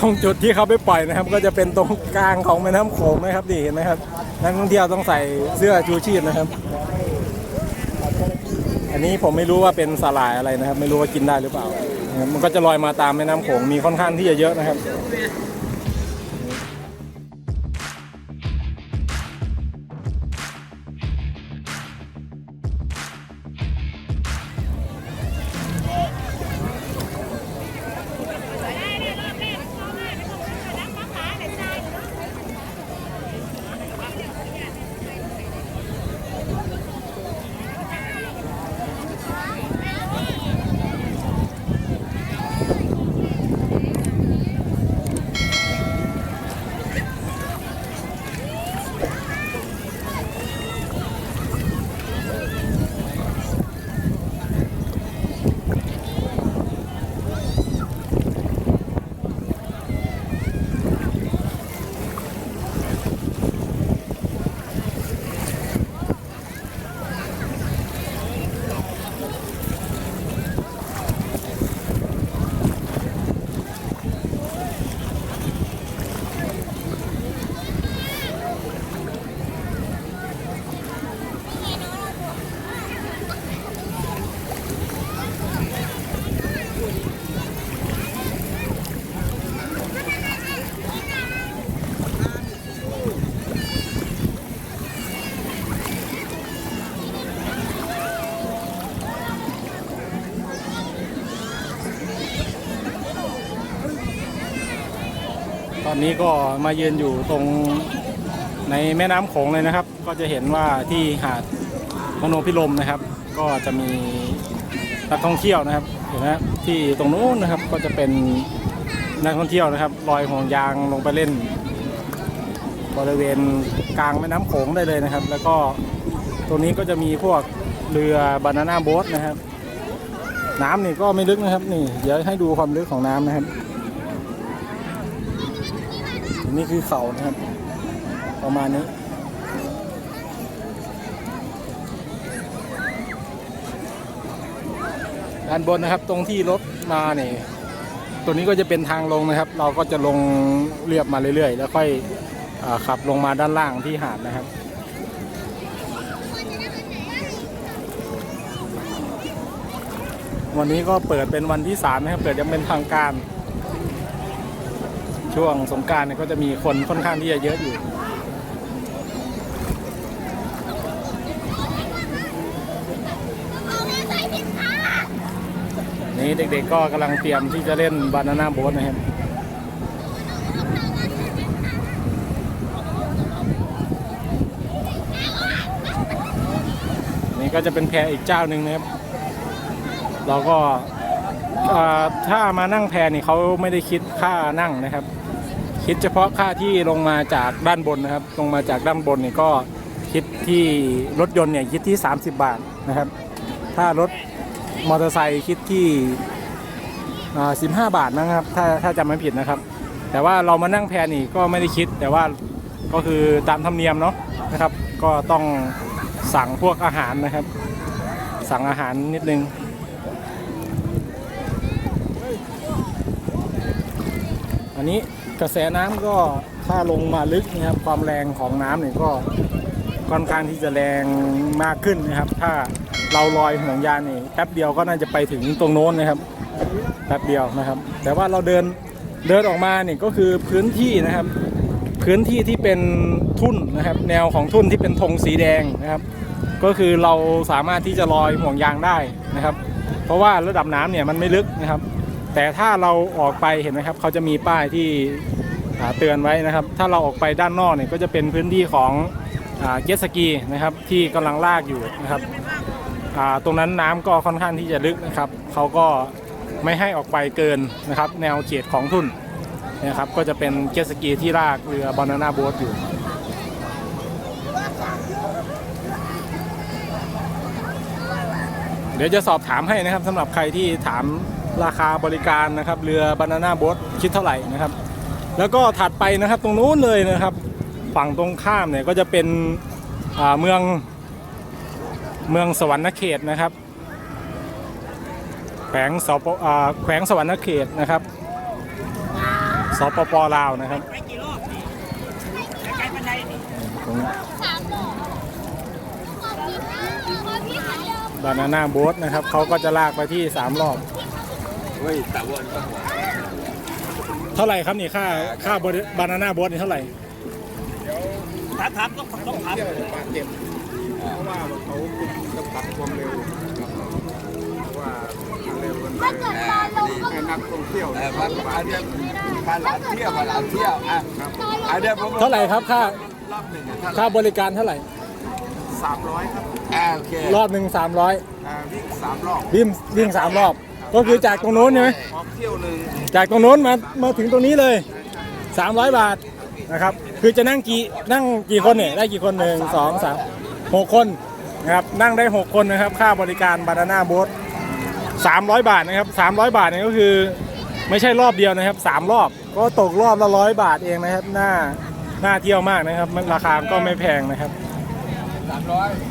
ตรงจุดที่เขาไปปล่อยนะครับ ก็จะเป็นตรงกลางของแม่น้ำโขงนะครับดีเห็นไหมครับนักท่องเที่ยวต้องใส่เสื้อชูชีพนะครับ อันนี้ผมไม่รู้ว่าเป็นสาหร่ายอะไรนะครับ ไม่รู้ว่ากินได้หรือเปล่า มันก็จะลอยมาตามแม่น้ำโขงมีค่อนข้างที่จะเยอะนะครับ อนนี้ก็มายืนอยู่ตรงในแม่น้ำโขงเลยนะครับ ก็จะเห็นว่าที่หาดมโนพิรมนะครับ ก็จะมีนักท่องเที่ยวนะครับ เห็นไหมครับที่ตรงนู้นนะครับก็จะเป็นนักท่องเที่ยวนะครับลอยห่วงยางลงไปเล่น บริเวณกลางแม่น้ำโขงได้เลยนะครับ แล้วก็ตรงนี้ก็จะมีพวกเรือบานาน่าโบ๊ทนะครับ น้ำนี่ก็ไม่ลึกนะครับ นี่ เดี๋ยวให้ดูความลึกของน้ำนะครับ นี่คือเขานะครับ ประมาณนี้ด้านบนนะครับตรงที่รถมาเนี่ยตัวนี้ก็จะเป็นทางลงนะครับ เราก็จะลงเรียบมาเรื่อยๆ แล้วค่อยอขับลงมาด้านล่างที่หาดนะครับ วันนี้ก็เปิดเป็นวันที่สามนะครับเปิดยังเป็นทางการ ช่วงสงการเนี่ยก็จะมีคนค่อนข้างที่จะเยอะอยู่นี่เด็กๆก็กำลังเตรียมที่จะเล่นบานาน่าโบ๊ทนะครับนี่ก็จะเป็นแพอีกเจ้าหนึ่งนะครับ เราก็ถ้ามานั่งแพนี่เขาไม่ได้คิดค่านั่งนะครับ คิดเฉพาะค่าที่ลงมาจากด้านบนนะครับ ลงมาจากด้านบนเนี่ยก็คิดที่รถยนต์เนี่ยคิดที่ 30 บาทนะครับ ถ้ารถมอเตอร์ไซค์คิดที่อ่า15บาทนะครับ ถ้าถ้าจำไม่ผิดนะครับ แต่ว่าเรามานั่งแพนี่ก็ไม่ได้คิด แต่ว่าก็คือตามธรรมเนียมเนาะนะครับ ก็ต้องสั่งพวกอาหารนะครับ สั่งอาหารนิดนึงอันนี้ กระแสน้ำก็ถ้าลงมาลึกนะครับความแรงของน้ำเนี่ยก็ค่อนข้างที่จะแรงมากขึ้นนะครับ ถ้าเราลอยห่วงยางนี่แป๊บเดียวก็น่าจะไปถึงตรงโน้นนะครับแป๊บเดียวนะครับ แต่ว่าเราเดินเดินออกมาเนี่ยก็คือพื้นที่นะครับ พื้นที่ที่เป็นทุ่นนะครับ แนวของทุ่นที่เป็นธงสีแดงนะครับ ก็คือเราสามารถที่จะลอยห่วงยางได้นะครับ เพราะว่าระดับน้ำเนี่ยมันไม่ลึกนะครับ แต่ถ้าเราออกไปเห็นไหมครับเขาจะมีป้ายที่เตือนไว้นะครับ ถ้าเราออกไปด้านนอกเนี่ยก็จะเป็นพื้นที่ของเจ็ตสกีนะครับที่กำลังลากอยู่นะครับตรงนั้นน้ำก็ค่อนข้างที่จะลึกนะครับเขาก็ไม่ให้ออกไปเกินนะครับ แนวเขตของทุ่นนะครับก็จะเป็นเจ็ตสกีที่ลากเรือบานาน่าโบ๊ทอยู่เดี๋ยวจะสอบถามให้นะครับสำหรับใครที่ถาม ราคาบริการนะครับ เรือบานาน่าบ๊ทคิดเท่าไหร่นะครับ แล้วก็ถัดไปนะครับตรงนู้นเลยนะครับ ฝั่งตรงข้ามเนี่ยก็จะเป็นเมืองเมืองสวรรณเขตนะครับแขวงสปแขวงสวรรณเขตนะครับสปปลาวนะครับบานาน่าโบ๊ทนะครับเขาก็จะลากไปที่สามรอบ เฮ้ยแต่วนก็หัวเท่าไหร่ครับนี่ค่าค่าบานาน่าโบ๊ทนี่เท่าไหร่ถามถามต้องต้องถามบาดเจ็บเพราะว่าเขาจำกัดความเร็วเพราะว่าเร็วมันถ้าเกิดตอนลงก็ให้นักท่องเที่ยวเออพาพาเที่ยวพาหลานเที่ยวพาหลานเที่ยวอะตอนลอะงเดี๋ยวผมเท่าไหร่ครับค่ารอบหนึ่งอะเท่าไหร่ค่าบริการเท่าไหร่สามร้อยครับอ่าโอเครอบหนึ่งสามร้อยอ่าวิ่งสามรอบวิ่งวิ่งสามรอบ ก็คือจากตรงโน้นใช่ไหมเที่ยวหนึ่งจากตรงโน้นมามาถึงตรงนี้เลย 300 บาทนะครับ คือจะนั่งกี่นั่งกี่คนเนี่ยได้กี่คนหนึ่งสองสามหกคนนะครับนั่งได้ 6 คนนะครับ ค่าบริการบานาน่าโบ๊ท300 บาทนะครับ 300 บาทเนี่ยก็คือไม่ใช่รอบเดียวนะครับ 3 รอบก็ตกรอบละร้อยบาทเองนะครับหน้าหน้าเที่ยวมากนะครับ ราคาก็ไม่แพงนะครับ300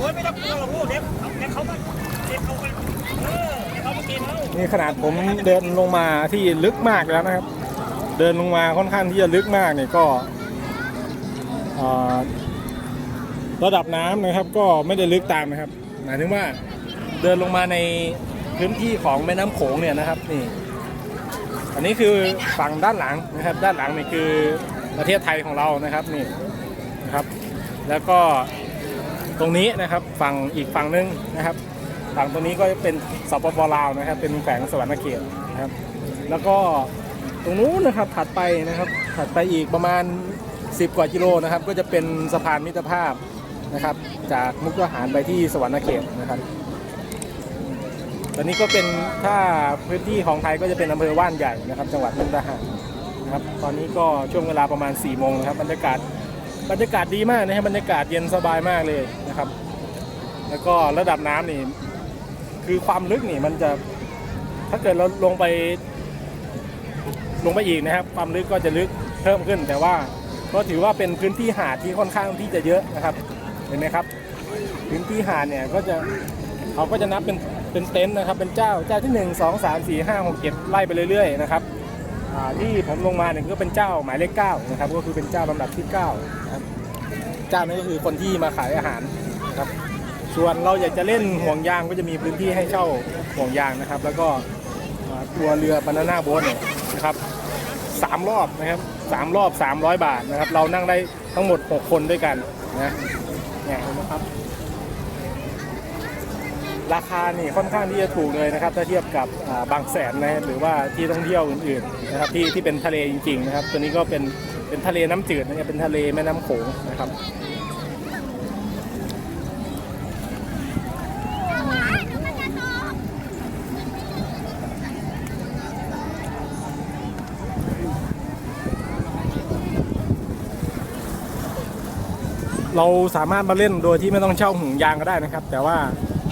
อ้ยไม่ต้องกลัวหรอกลูกเด็กเด็กเขามาเด็กเขาไปเออเด็กเขามากินเขานี่ขนาดผมเดินลงมาที่ลึกมากแล้วนะครับ เดินลงมาค่อนข้างที่จะลึกมากเนี่ยก็ระดับน้ำนะครับก็ไม่ได้ลึกตามนะครับหมายถึงว่าเดินลงมาในพื้นที่ของแม่น้ำโขงเนี่ยนะครับนี่ อันนี้คือฝั่งด้านหลังนะครับ ด้านหลังนี่คือประเทศไทยของเรานะครับนี่นะครับ แล้วก็ ตรงนี้นะครับฝั่งอีกฝั่งหนึงนะครับฝั่งตรงนี้ก็เป็นสปปลาวนะครับ เป็นแขวงสวรรณเขตนะครับ แล้วก็ตรงนู้นนะครับถัดไปนะครับถัดไปอีกประมาณ 10 กว่ากิโลนะครับ ก็จะเป็นสะพานมิตรภาพนะครับ จากมุกดาหารไปที่สวรรณเขตนะครับ ตอนนี้ก็เป็นถ้าพื้นที่ของไทยก็จะเป็นอำเภอว่านใหญ่นะครับ จังหวัดมุกดาหารนะครับ ตอนนี้ก็ช่วงเวลาประมาณ4ี่โมงนะครับบรรยากาศ บรรยากาศดีมากนะครับบรรยากาศเย็นสบายมากเลยนะครับ แล้วก็ระดับน้ำนี่ คือความลึกนี่มันจะ ถ้าเกิดเราลงไป ลงไปอีกนะครับ ความลึกก็จะลึกเพิ่มขึ้น แต่ว่าก็ถือว่าเป็นพื้นที่หาดที่ค่อนข้างที่จะเยอะนะครับ เห็นไหมครับ พื้นที่หาดเนี่ยก็จะเขาก็จะนับเป็นเป็นเต็นท์นะครับ เป็นเจ้าเจ้าที่หนึ่งสองสามสี่ห้าหกเจ็ดไล่ไปเรื่อยๆนะครับ ที่ผมลงมาเนี่ยก็เป็นเจ้าหมายเลขเก้านะครับก็คือเป็นเจ้าลำดับที่เก้านะครับเจ้านั้นก็คือคนที่มาขายอาหารนะครับส่วนเราอยากจะเล่นห่วงยางก็จะมีพื้นที่ให้เช่าห่วงยางนะครับ แล้วก็ตัวเรือบานาน่าโบ๊ทเนี่ยนะครับสามรอบนะครับสามรอบ 300 บาทนะครับ เรานั่งได้ทั้งหมด 6 คนด้วยกันนะเนี่ยนไหมครับ ราคานี่ค่อนข้างที่จะถูกเลยนะครับ ถ้าเทียบกับบางแสนนะหรือว่าที่ท่องเที่ยวอื่นๆนะครับที่ที่เป็นทะเลจริงๆนะครับ ตัวนี้ก็เป็นเป็นทะเลน้ำจืดนะครับเป็นทะเลแม่น้ำโขงนะครับเราสามารถมาเล่นโดยที่ไม่ต้องเช่าห่วงยางก็ได้นะครับ แต่ว่า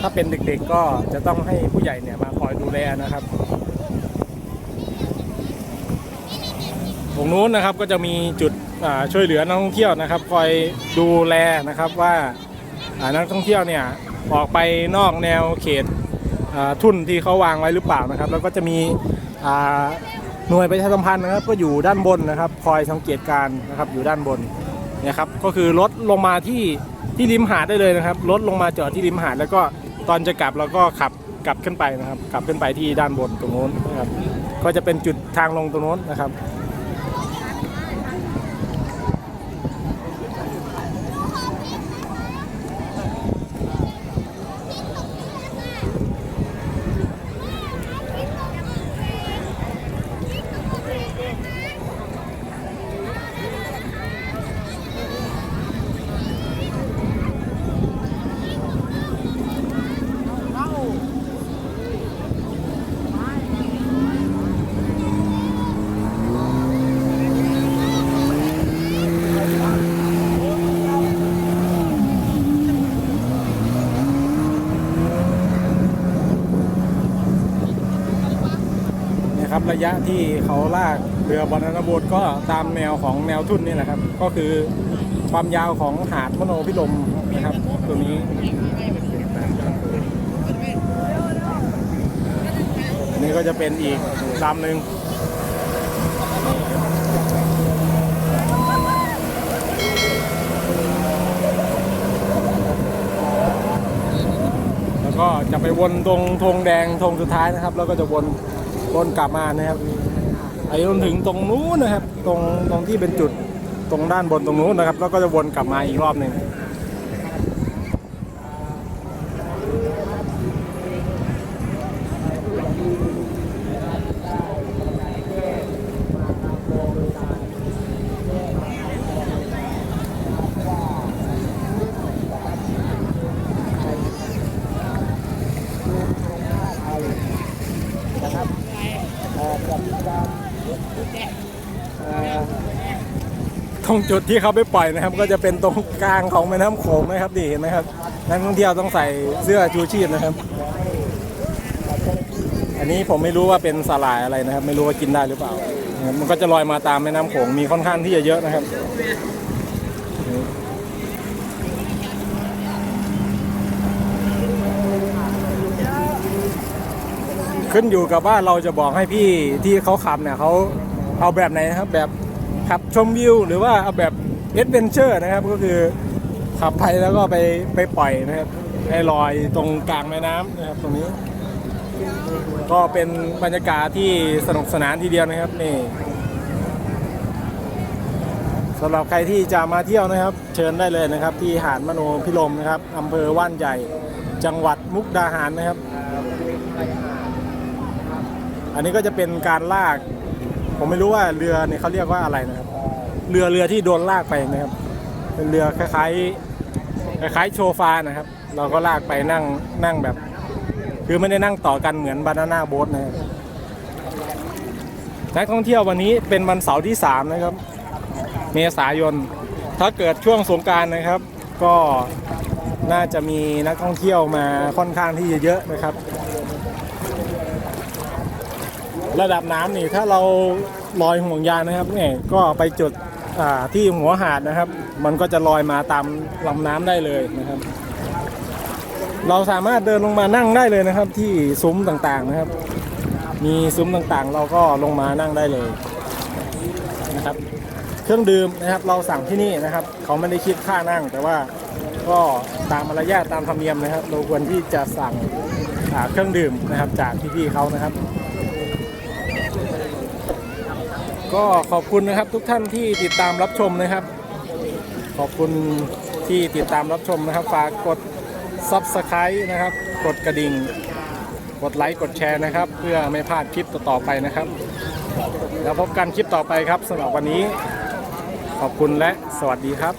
ถ้าเป็นเด็กๆก็จะต้องให้ผู้ใหญ่เนี่ยมาคอยดูแลนะครับ ตรงนู้นนะครับก็จะมีจุดช่วยเหลือนักท่องเที่ยวนะครับ คอยดูแลนะครับว่านักท่องเที่ยวเนี่ยออกไปนอกแนวเขตทุ่นที่เขาวางไว้หรือเปล่านะครับ แล้วก็จะมีหน่วยประชาสัมพันธ์นะครับ ก็อยู่ด้านบนนะครับ คอยสังเกตการณ์นะครับอยู่ด้านบนนี่ยครับ ก็คือรถลงมาที่ที่ริมหาดได้เลยนะครับรถลงมาจอดที่ริมหาดแล้วก็ ตอนจะกลับเราก็ขับกลับขึ้นไปนะครับ กลับขึ้นไปที่ด้านบนตรงโน้นนะครับ ก็จะเป็นจุดทางลงตรงโน้นนะครับ นี่ยครับ ระยะที่เขาลากเรือบอลนาโบดก็ตามแนวของแนวทุ่นนี่แหละครับ ก็คือความยาวของหาดมโนพิลมนะครับ ตัวนี้ก็จะเป็นอีกลำหนึ่งแล้วก็จะไปวนตรงธงแดงธงสุดท้ายนะครับ แล้วก็จะวน วนกลับมานะครับไปจนถึงตรงนู้นนะครับ ตรงตรงที่เป็นจุดตรงด้านบนตรงนู้นนะครับ แล้วก็จะวนกลับมาอีกรอบหนึ่ง จุดที่เขาไปปล่อยนะครับ ก็จะเป็นตรงกลางของแม่น้ำโขงนะครับดีเห็นไหมครับนักท่องเที่ยวต้องใส่เสื้อชูชีพนะครับ อันนี้ผมไม่รู้ว่าเป็นสาหร่ายอะไรนะครับ ไม่รู้ว่ากินได้หรือเปล่า มันก็จะลอยมาตามแม่น้ำโขงมีค่อนข้างที่จะเยอะนะครับขึ้นอยู่กับว่าเราจะบอกให้พี่ที่เขาขับเนี่ยเขาเอาแบบไหนนะครับแบบ ขับชมวิวหรือว่าเอาแบบเอ็ดเวนเจอร์นะครับก็คือขับไปแล้วก็ไปไปปล่อยนะครับให้ลอยตรงกลางแม่น้ำนะครับตรงนี้ ก็เป็นบรรยากาศที่สนุกสนานทีเดียวนะครับนี่สำหรับใครที่จะมาเที่ยวนะครับ เชิญได้เลยนะครับ ที่หาดมโนพิรมนะครับอำเภอว่านใหญ่จังหวัดมุกดาหารนะครับ อันนี้ก็จะเป็นการลาก ผมไม่รู้ว่าเรือเนี่ยเขาเรียกว่าอะไรนะครับ เรือเรือที่โดนลากไปนะครับ เป็นเรือคล้ายๆคล้ายๆโชฟานะครับ เราก็ลากไปนั่งนั่งแบบ คือไม่ได้นั่งต่อกันเหมือนบานาน่าโบ๊ทนะครับนักท่องเที่ยววันนี้เป็นวันเสาร์ที่ 3 นะครับ เมษายน ถ้าเกิดช่วงสงการนะครับ ก็น่าจะมีนักท่องเที่ยวมาค่อนข้างที่จะเยอะนะครับ ระดับน้ำนี่ถ้าเราลอยห่วงยางนะครับเนี่ยก็ไปจุดที่หัวหาดนะครับ มันก็จะลอยมาตามลำน้ำได้เลยนะครับ เราสามารถเดินลงมานั่งได้เลยนะครับ ที่ซุ้มต่างๆนะครับ มีซุ้มต่างๆ เราก็ลงมานั่งได้เลยนะครับ เครื่องดื่มนะครับเราสั่งที่นี่นะครับ เขาไม่ได้คิดค่านั่ง แต่ว่าก็ตามมารยาทตามธรรมเนียมนะครับ เราควรที่จะสั่งเครื่องดื่มนะครับจากพี่ๆเขานะครับ ก็ขอบคุณนะครับทุกท่านที่ติดตามรับชมนะครับ ขอบคุณที่ติดตามรับชมนะครับ ฝากกด Subscribe นะครับ กดกระดิ่ง กดไลค์ กดแชร์นะครับ เพื่อไม่พลาดคลิปต่อๆไปนะครับ แล้วพบกันคลิปต่อไปครับสำหรับวันนี้ ขอบคุณและสวัสดีครับ